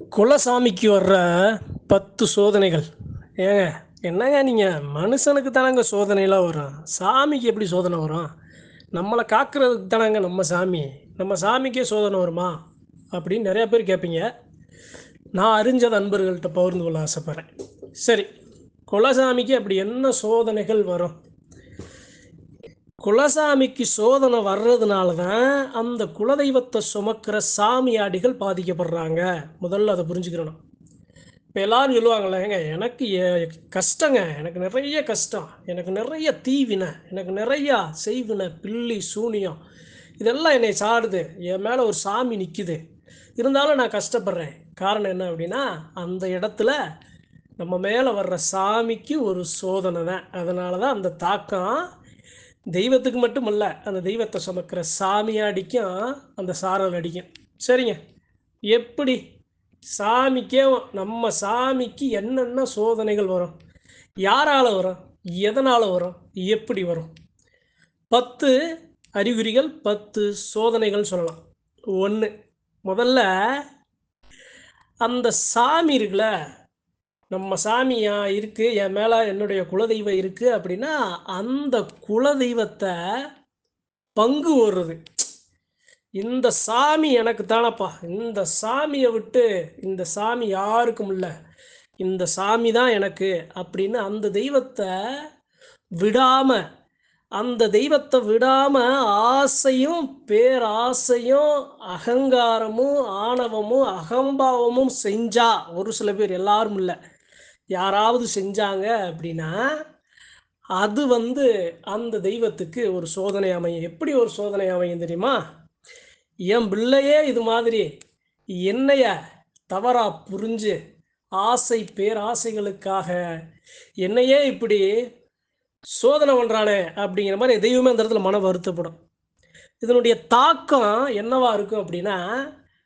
குலசாமிக்கு வர்ற பத்து சோதனைகள். ஏங்க என்னங்க நீங்கள் மனுஷனுக்கு தானங்க சோதனைலாம் வரும். சாமிக்கு எப்படி சோதனை வரும்? நம்மளை காக்கிறதுக்கு தானங்க நம்ம சாமி. நம்ம சாமிக்கே சோதனை வருமா? அப்படின்னு நிறையா பேர் கேட்பீங்க. நான் அறிஞ்சதை அன்பர்கள்ட்ட பகிர்ந்து கொள்ள ஆசைப்பட்றேன். சரி குலசாமிக்கு அப்படி என்ன சோதனைகள் வரும்? குலசாமிக்கு சோதனை வர்றதுனால தான் அந்த குலதெய்வத்தை சுமக்கிற சாமியாடிகள் பாதிக்கப்படுறாங்க. முதல்ல அதை புரிஞ்சுக்கிறணும். இப்போ எல்லாரும் சொல்லுவாங்கல்லங்க எனக்கு கஷ்டங்க எனக்கு நிறைய கஷ்டம் எனக்கு நிறைய தீவினை எனக்கு நிறையா செய்வினை பில்லி சூனியம் இதெல்லாம் என்னை சாடுது. என் மேலே ஒரு சாமி நிற்குது இருந்தாலும் நான் கஷ்டப்படுறேன். காரணம் என்ன அப்படின்னா அந்த இடத்துல நம்ம மேலே வர்ற சாமிக்கு ஒரு சோதனை தான். அதனால தான் அந்த தாக்கம் தெய்வத்துக்கு மட்டும் இல்லை அந்த தெய்வத்தை சுமக்கிற சாமியாடிக்கும் அந்த சாரல் அடிக்கும் சரிங்க? எப்படி? சாமிக்கே நம்ம சாமிக்கு என்னென்ன சோதனைகள் வரும்? யாரால் வரும்? எதனால் வரும்? எப்படி வரும்? பத்து அறிகுறிகள் பத்து சோதனைகள் சொல்லலாம். ஒன்று முதல்ல அந்த சாமி இருக்குல்ல நம்ம சாமியா இருக்கு என் மேலே என்னுடைய குலதெய்வம் இருக்கு அப்படின்னா அந்த குலதெய்வத்தை பங்கு ஓடுறது. இந்த சாமி எனக்கு தானப்பா. இந்த சாமியை விட்டு இந்த சாமி யாருக்கும் இல்லை. இந்த சாமி தான் எனக்கு அப்படின்னு அந்த தெய்வத்தை விடாம அந்த தெய்வத்தை விடாம ஆசையும் பேராசையும் அகங்காரமும் ஆணவமும் அகம்பாவமும் செஞ்சா ஒரு சில பேர் எல்லாரும் இல்லை. யாராவது செஞ்சாங்க அப்படின்னா அது வந்து அந்த தெய்வத்துக்கு ஒரு சோதனை அமையும். எப்படி ஒரு சோதனை அமையும் தெரியுமா? என் பிள்ளையே இது மாதிரி என்னைய தவறா புரிஞ்சு ஆசை பேராசைகளுக்காக என்னையே இப்படி சோதனை பண்ணுறானே அப்படிங்கிற மாதிரி தெய்வமே அந்த இடத்துல மன வருத்தப்படும். இதனுடைய தாக்கம் என்னவா இருக்கும் அப்படின்னா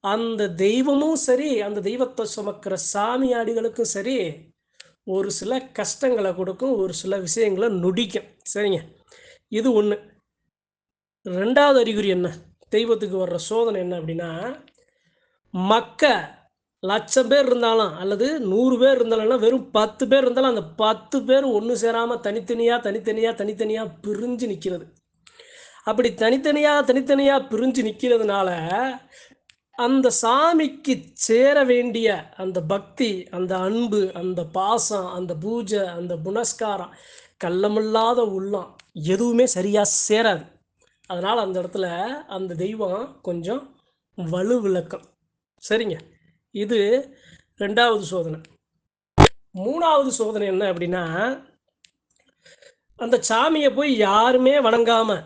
அந்த தெய்வமும் சரி அந்த தெய்வத்தை சுமக்கிற சாமியாடிகளுக்கும் சரி ஒரு சில கஷ்டங்களை கொடுக்கும் ஒரு சில விஷயங்களை நொடிக்கும். சரிங்க? இது ஒன்று ரெண்டாவது அறிகுறி என்ன? தெய்வத்துக்கு வர்ற சோதனை என்ன அப்படின்னா மக்க லட்சம் பேர் இருந்தாலும் அல்லது நூறு பேர் இருந்தாலும் வெறும் பத்து பேர் இருந்தாலும் அந்த பத்து பேர் ஒன்று சேராமல் தனித்தனியாக தனித்தனியாக தனித்தனியாக பிரிஞ்சு நிற்கிறது அப்படி தனித்தனியாக தனித்தனியாக பிரிஞ்சு நிற்கிறதுனால அந்த சாமிக்கு சேர வேண்டிய அந்த பக்தி அந்த அன்பு அந்த பாசம் அந்த பூஜை அந்த புனஸ்காரம் கள்ளமில்லாத உள்ளம் எதுவுமே சரியாக சேராது. அதனால் அந்த இடத்துல அந்த தெய்வம் கொஞ்சம் வலு விளக்கம். சரிங்க. இது ரெண்டாவது சோதனை. மூணாவது சோதனை என்ன அப்படின்னா அந்த சாமியை போய் யாருமே வணங்காமல்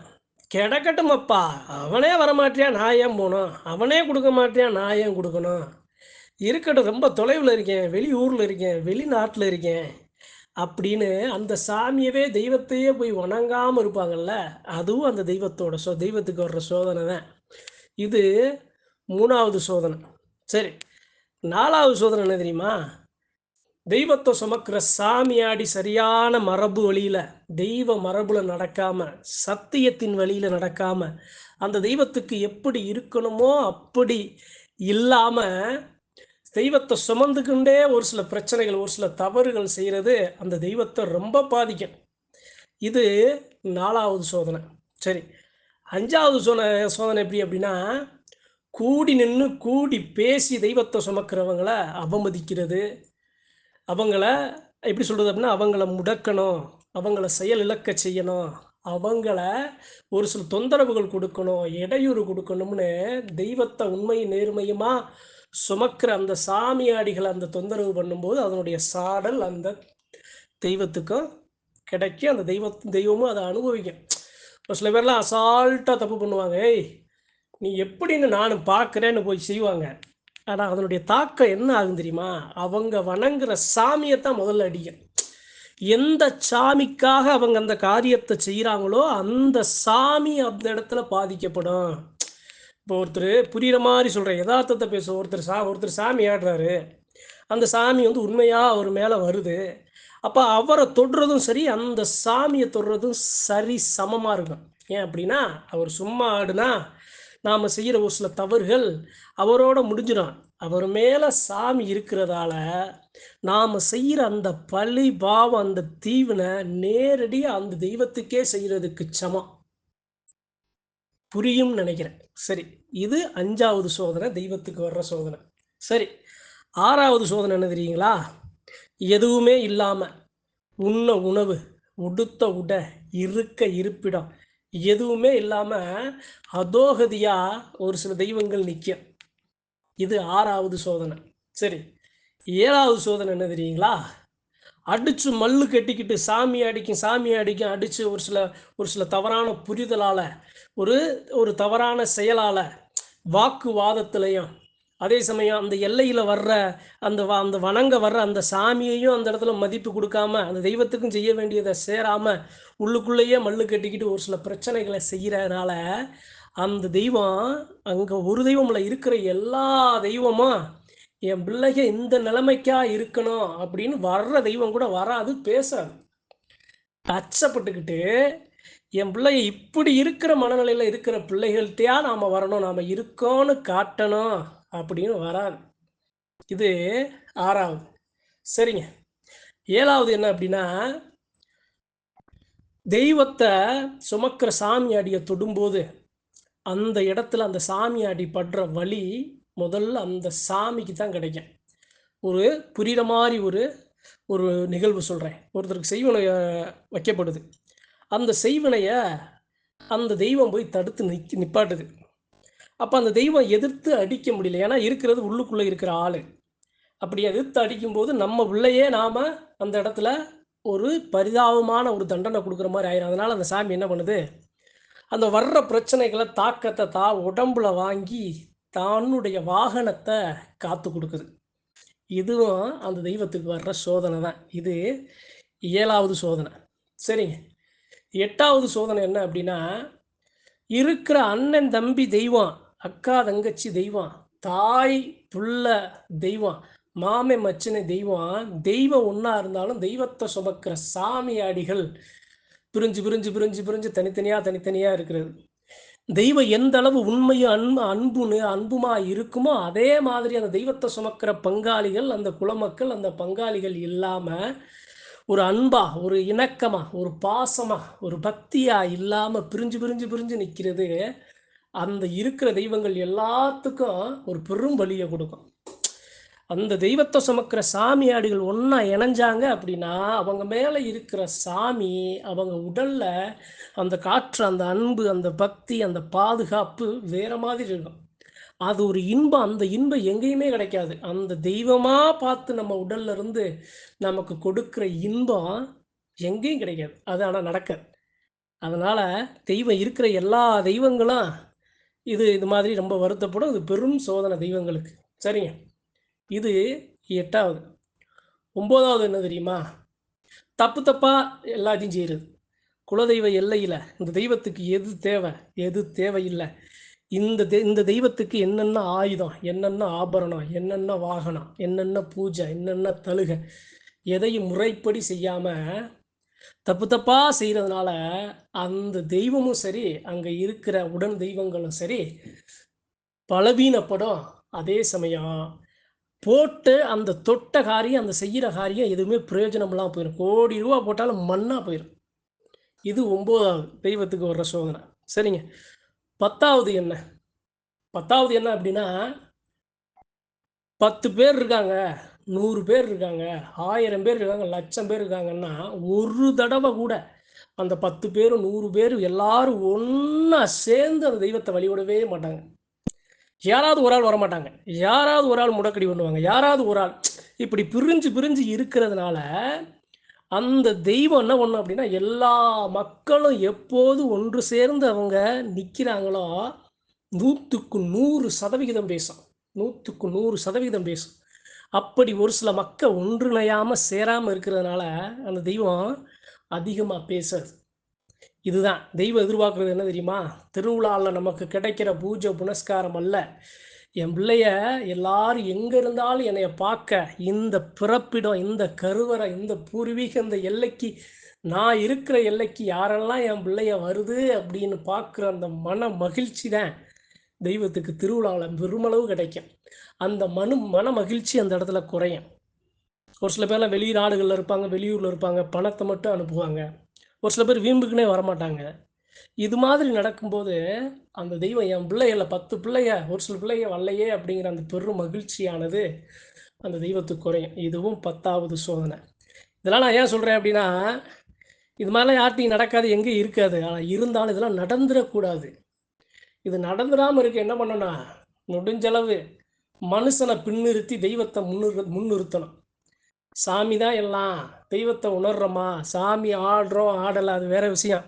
கிடக்கட்டும் அப்பா அவனே வரமாட்டியா? நான் ஏன் போகணும்? அவனே கொடுக்க மாட்டியா? நான் ஏன் கொடுக்கணும்? இருக்கட்டும் ரொம்ப தொலைவில் இருக்கேன். வெளியூரில் இருக்கேன். வெளிநாட்டில் இருக்கேன். அப்படின்னு அந்த சாமியவே தெய்வத்தையே போய் வணங்காமல் இருப்பாங்கல்ல அதுவும் அந்த தெய்வத்தோட சோ தெய்வத்துக்கு வர்ற சோதனை தான். இது மூணாவது சோதனை. சரி நாலாவது சோதனை என்ன தெரியுமா? தெய்வத்தை சுமக்கிற சாமியாடி சரியான மரபு வழியில் தெய்வ மரபுல நடக்காம சத்தியத்தின் வழியில் நடக்காம அந்த தெய்வத்துக்கு எப்படி இருக்கணுமோ அப்படி இல்லாம தெய்வத்தை சுமந்துக்கிண்டே ஒரு சில பிரச்சனைகள் ஒரு சில தவறுகள் செய்கிறது அந்த தெய்வத்தை ரொம்ப பாதிக்கும். இது நாலாவது சோதனை. சரி அஞ்சாவது சோதனை சோதனை எப்படி அப்படின்னா கூடி நின்று கூடி பேசி தெய்வத்தை சுமக்கிறவங்களை அவமதிக்கிறது அவங்கள எப்படி சொல்கிறது அப்படின்னா அவங்கள முடக்கணும் அவங்கள செயல் இழக்க செய்யணும் அவங்கள ஒரு சில தொந்தரவுகள் கொடுக்கணும் இடையூறு கொடுக்கணும்னு தெய்வத்தை உண்மை நேர்மையுமா சுமக்கிற அந்த சாமியாடிகளை அந்த தொந்தரவு பண்ணும்போது அதனுடைய சாடல் அந்த தெய்வத்துக்கும் கிடைக்கும் அந்த தெய்வ தெய்வமும் அதை அனுபவிக்கும். ஒரு சில பேர்லாம் அசால்ட்டாக தப்பு பண்ணுவாங்க. ஏய் நீ எப்படின்னு நான் பார்க்குறேன்னு போய் செய்வாங்க. ஆனால் அதனுடைய தாக்கம் என்ன ஆகும் தெரியுமா? அவங்க வணங்குற சாமியை தான் முதல்ல அடிக்கும். எந்த சாமிக்காக அவங்க அந்த காரியத்தை செய்கிறாங்களோ அந்த சாமி அந்த இடத்துல பாதிக்கப்படும். இப்போ ஒருத்தர் புரிகிற மாதிரி சொல்கிறேன் யதார்த்தத்தை பேச ஒருத்தர் சா ஒருத்தர் சாமி ஆடுறாரு. அந்த சாமி வந்து உண்மையாக அவர் மேலே வருது. அப்போ அவரை தொடுறதும் சரி அந்த சாமியை தொடுறதும் சரி சமமாக இருக்கும். ஏன் அப்படின்னா அவர் சும்மா ஆடுனா நாம் செய்கிற ஒரு சில தவறுகள் அவரோட முடிஞ்சிடும். அவர் மேலே சாமி இருக்கிறதால நாம் செய்கிற அந்த பழி பாவம் அந்த தீவினை நேரடியாக அந்த தெய்வத்துக்கே செய்கிறதுக்கு சமம். புரியும் நினைக்கிறேன். சரி இது அஞ்சாவது சோதனை தெய்வத்துக்கு வர்ற சோதனை. சரி ஆறாவது சோதனை என்ன தெரியுங்களா? எதுவுமே இல்லாமல் உண்ண உணவு உடுத்த உட இருக்க இருப்பிடம் எதுவுமே இல்லாமல் அதோகதியாக ஒரு சில தெய்வங்கள் நிற்கும் இது ஆறாவது சோதனை. சரி ஏழாவது சோதனை என்ன தெரியுங்களா? அடித்து மல்லு கட்டிக்கிட்டு சாமி அடிக்கும் சாமி அடிக்கும் அடித்து ஒரு சில ஒரு சில தவறான புரிதலால் ஒரு ஒரு தவறான செயலால் வாக்குவாதத்துலையும் அதே சமயம் அந்த எல்லையில் வர்ற அந்த வ- அந்த வணங்க வர்ற அந்த சாமியையும் அந்த இடத்துல மதிப்பு கொடுக்காம அந்த தெய்வத்துக்கும் செய்ய வேண்டியதை சேராமல் உள்ளுக்குள்ளேயே மல்லு கட்டிக்கிட்டு ஒரு சில பிரச்சனைகளை செய்கிறதுனால அந்த தெய்வம் அங்கே ஒரு தெய்வம்ல இருக்கிற எல்லா தெய்வமும் என் பிள்ளைக இந்த நிலைமைக்கா இருக்கணும் அப்படின்னு வர்ற தெய்வம் கூட வராது பேசாது. அச்சப்பட்டுக்கிட்டு என் பிள்ளைய இப்படி இருக்கிற மனநிலையில் இருக்கிற பிள்ளைகள்கிட்டயா நாம் வரணும்? நாம் இருக்கோன்னு காட்டணும். அப்படின்னு வராது. இது ஆறாவது. சரிங்க. ஏழாவது என்ன அப்படின்னா தெய்வத்தை சுமக்கிற சாமி அடியை தொடும்போது அந்த இடத்துல அந்த சாமி அடி படுற வழி முதல்ல அந்த சாமிக்கு தான் கிடைக்கும். ஒரு புரிகிற மாதிரி ஒரு ஒரு நிகழ்வு சொல்கிறேன் ஒருத்தருக்கு செய்வனை வைக்கப்படுது. அந்த செய்வனையை அந்த தெய்வம் போய் தடுத்து நிற்க நிப்பாட்டுது. அப்போ அந்த தெய்வம் எதிர்த்து அடிக்க முடியல. ஏன்னா இருக்கிறது உள்ளுக்குள்ளே இருக்கிற ஆள். அப்படி எதிர்த்து அடிக்கும்போது நம்ம உள்ளேயே நாம் அந்த இடத்துல ஒரு பரிதாபமான ஒரு தண்டனை கொடுக்குற மாதிரி ஆயிரும். அதனால் அந்த சாமி என்ன பண்ணுது? அந்த வர்ற பிரச்சனைகளை தாக்கத்தை தா உடம்புல வாங்கி தன்னுடைய வாகனத்தை காத்து கொடுக்குது. இதுவும் அந்த தெய்வத்துக்கு வர்ற சோதனை தான். இது ஏழாவது சோதனை. சரிங்க. எட்டாவது சோதனை என்ன அப்படின்னா இருக்கிற அண்ணன் தம்பி தெய்வம் அக்கா தங்கச்சி தெய்வம் தாய் புள்ள தெய்வம் மாமே மச்சனை தெய்வம் தெய்வம் ஒன்றா இருந்தாலும் தெய்வத்தை சுமக்கிற சாமியாடிகள் பிரிஞ்சு பிரிஞ்சு பிரிஞ்சு பிரிஞ்சு தனித்தனியாக தனித்தனியாக இருக்கிறது. தெய்வம் எந்த அளவு உண்மையும் அன்பு அன்புன்னு அன்புமா இருக்குமோ அதே மாதிரி அந்த தெய்வத்தை சுமக்கிற பங்காளிகள் அந்த குலமக்கள் அந்த பங்காளிகள் இல்லாமல் ஒரு அன்பா ஒரு இணக்கமாக ஒரு பாசமாக ஒரு பக்தியாக இல்லாமல் பிரிஞ்சு பிரிஞ்சு பிரிஞ்சு நிற்கிறது அந்த இருக்கிற தெய்வங்கள் எல்லாத்துக்கும் ஒரு பெரும் வலியை கொடுக்கும். அந்த தெய்வத்தை சுமக்கிற சாமியாடிகள் ஒன்றா இணைஞ்சாங்க அப்படின்னா அவங்க மேலே இருக்கிற சாமி அவங்க உடலில் அந்த காற்று அந்த அன்பு அந்த பக்தி அந்த பாதுகாப்பு வேற மாதிரி இருக்கும். அது ஒரு இன்பம். அந்த இன்பம் எங்கேயுமே கிடைக்காது. அந்த தெய்வமாக பார்த்து நம்ம உடல்ல இருந்து நமக்கு கொடுக்குற இன்பம் எங்கேயும் கிடைக்காது. அது ஆனால் நடக்காது. அதனால் தெய்வம் இருக்கிற எல்லா தெய்வங்களும் இது இது மாதிரி ரொம்ப வருத்தப்படும். இது பெரும் சோதனை தெய்வங்களுக்கு. சரிங்க. இது எட்டாவது. ஒம்போதாவது என்ன தெரியுமா? தப்பு தப்பாக எல்லாத்தையும் செய்கிறது குலதெய்வ எல்லையில் இந்த தெய்வத்துக்கு எது தேவை? எது தேவையில்லை. இந்த தெ இந்த தெய்வத்துக்கு என்னென்ன ஆயுதம் என்னென்ன ஆபரணம் என்னென்ன வாகனம் என்னென்ன பூஜை என்னென்ன தழுகை எதையும் முறைப்படி செய்யாமல் தப்பு தப்பாக செய்கிறதுனால அந்த தெய்வமும் சரி அங்கே இருக்கிற உடன் தெய்வங்களும் சரி பலவீனப்படும் அதே சமயம் போட்டு அந்த தொட்ட காரியம் அந்த செய்கிற காரியம் எதுவுமே பிரயோஜனம்லாம் போயிடும் கோடி ரூபா போட்டாலும் மண்ணாக போயிடும் இது ஒம்போதாவது தெய்வத்துக்கு வர்ற சோதனை. சரிங்க. பத்தாவது என்ன? பத்தாவது என்ன அப்படின்னா பத்து பேர் இருக்காங்க. நூறு பேர் இருக்காங்க ஆயிரம் பேர் இருக்காங்க லட்சம் பேர் இருக்காங்கன்னா ஒரு தடவை கூட அந்த பத்து பேரும் நூறு பேர் எல்லாரும் ஒன்றா சேர்ந்து அந்த தெய்வத்தை வழிபடவே மாட்டாங்க. யாராவது ஒரு ஆள் வரமாட்டாங்க. யாராவது ஒரு ஆள் முடக்கடி பண்ணுவாங்க. யாராவது ஒரு ஆள் இப்படி பிரிஞ்சு பிரிஞ்சு இருக்கிறதுனால அந்த தெய்வம் என்ன பண்ணும் அப்படின்னா எல்லா மக்களும் எப்போது ஒன்று சேர்ந்து அவங்க நிற்கிறாங்களோ நூற்றுக்கு நூறு சதவிகிதம் பேசும். நூற்றுக்கு நூறு சதவிகிதம் பேசும். அப்படி ஒரு சில மக்கள் ஒன்றிணையாமல் சேராமல் இருக்கிறதுனால அந்த தெய்வம் அதிகமாக பேசுறது. இதுதான். தெய்வம் எதிர்பார்க்குறது என்ன தெரியுமா? திருவிழாவில் நமக்கு கிடைக்கிற பூஜை புனஸ்காரம் அல்ல. என் பிள்ளைய எல்லாரும் எங்கே இருந்தாலும் என்னைய பார்க்க இந்த பிறப்பிடம் இந்த கருவறை இந்த பூர்வீக இந்த எல்லைக்கு நான் இருக்கிற எல்லைக்கு யாரெல்லாம் என் பிள்ளைய வருது அப்படின்னு பார்க்குற அந்த மன மகிழ்ச்சி தான். தெய்வத்துக்கு திருவிழாவில் பெருமளவு கிடைக்கும். அந்த மனு மன மகிழ்ச்சி அந்த இடத்துல குறையும். ஒரு சில பேர்லாம் வெளிநாடுகளில் இருப்பாங்க வெளியூரில் இருப்பாங்க பணத்தை மட்டும் அனுப்புவாங்க. ஒரு சில பேர் வீம்புக்குனே வரமாட்டாங்க. இது மாதிரி நடக்கும்போது அந்த தெய்வம் என் பிள்ளைகள பத்து பிள்ளைய ஒரு சில பிள்ளைங்க வரலையே அப்படிங்கிற அந்த பெரும் மகிழ்ச்சியானது அந்த தெய்வத்துக்கு குறையும். இதுவும் பத்தாவது சோதனை. இதெல்லாம் நான் ஏன் சொல்கிறேன் அப்படின்னா இது மாதிரிலாம் யார்ட்டையும் நடக்காது எங்கேயும் இருக்காது. ஆனால் இருந்தாலும் இதெல்லாம் நடந்துடக்கூடாது. இது நடந்துடாமல் இருக்க என்ன பண்ணணும் முடிஞ்சளவு மனுஷனை பின்னிறுத்தி தெய்வத்தை முன்னிறு முன்னிறுத்தணும். சாமி தான் எல்லாம் தெய்வத்தை உணர்றோமா? சாமி ஆடுறோம் ஆடலை அது வேற விஷயம்.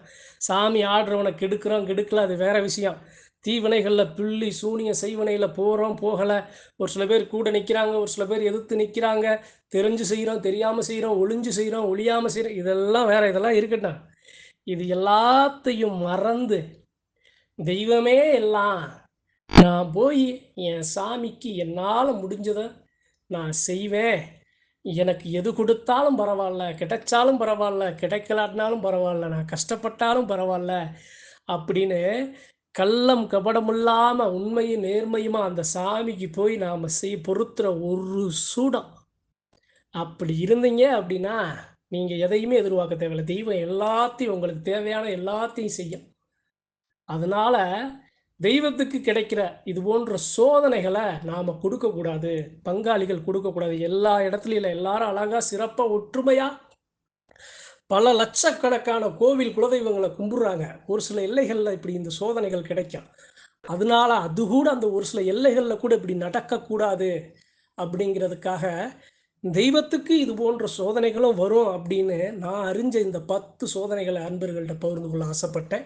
சாமி ஆடுறவனை கெடுக்கிறோம் கெடுக்கல அது வேற விஷயம். தீவினைகளில் பிள்ளி சூனிய செய்வினையில் போகிறோம் போகலை. ஒரு சில பேர் கூட நிற்கிறாங்க ஒரு சில பேர் எதிர்த்து நிற்கிறாங்க தெரிஞ்சு செய்கிறோம் தெரியாமல் செய்கிறோம் ஒளிஞ்சு செய்கிறோம் ஒழியாமல் செய்கிறோம் இதெல்லாம் வேற இதெல்லாம் இருக்கட்டும். இது எல்லாத்தையும் மறந்து தெய்வமே எல்லாம். நான் போய் என் சாமிக்கு என்னால் முடிஞ்சதை நான் செய்வேன். எனக்கு எது கொடுத்தாலும் பரவாயில்ல கிடைச்சாலும் பரவாயில்ல கிடைக்கலாட்டினாலும் பரவாயில்ல நான் கஷ்டப்பட்டாலும் பரவாயில்ல அப்படின்னு கள்ளம் கபடமில்லாமல் உண்மையும் நேர்மையுமா அந்த சாமிக்கு போய் நாம் செய் பொறுத்துற ஒரு சூடம். அப்படி இருந்தீங்க அப்படின்னா நீங்கள் எதையுமே எதிர்பார்க்க தேவையில்லை. தெய்வம் எல்லாத்தையும் உங்களுக்கு தேவையான எல்லாத்தையும் செய்யும். அதனால தெய்வத்துக்கு கிடைக்கிற இது போன்ற சோதனைகளை நாம் கொடுக்கக்கூடாது. பங்காளிகள் கொடுக்கக்கூடாது. எல்லா இடத்துலையும் இல்லை. எல்லாரும் அழகாக சிறப்பாக ஒற்றுமையாக பல லட்சக்கணக்கான கோவில் குலதெய்வங்களை கும்பிடுறாங்க. ஒரு சில எல்லைகளில் இப்படி இந்த சோதனைகள் கிடைக்கும். அதனால அது கூட அந்த ஒரு சில எல்லைகளில் கூட இப்படி நடக்கக்கூடாது அப்படிங்கிறதுக்காக தெய்வத்துக்கு இது போன்ற சோதனைகளும் வரும் அப்படின்னு நான் அறிஞ்ச இந்த பத்து சோதனைகளை அன்பர்கள்ட்ட பகிர்ந்து கொள்ள ஆசைப்பட்டேன்.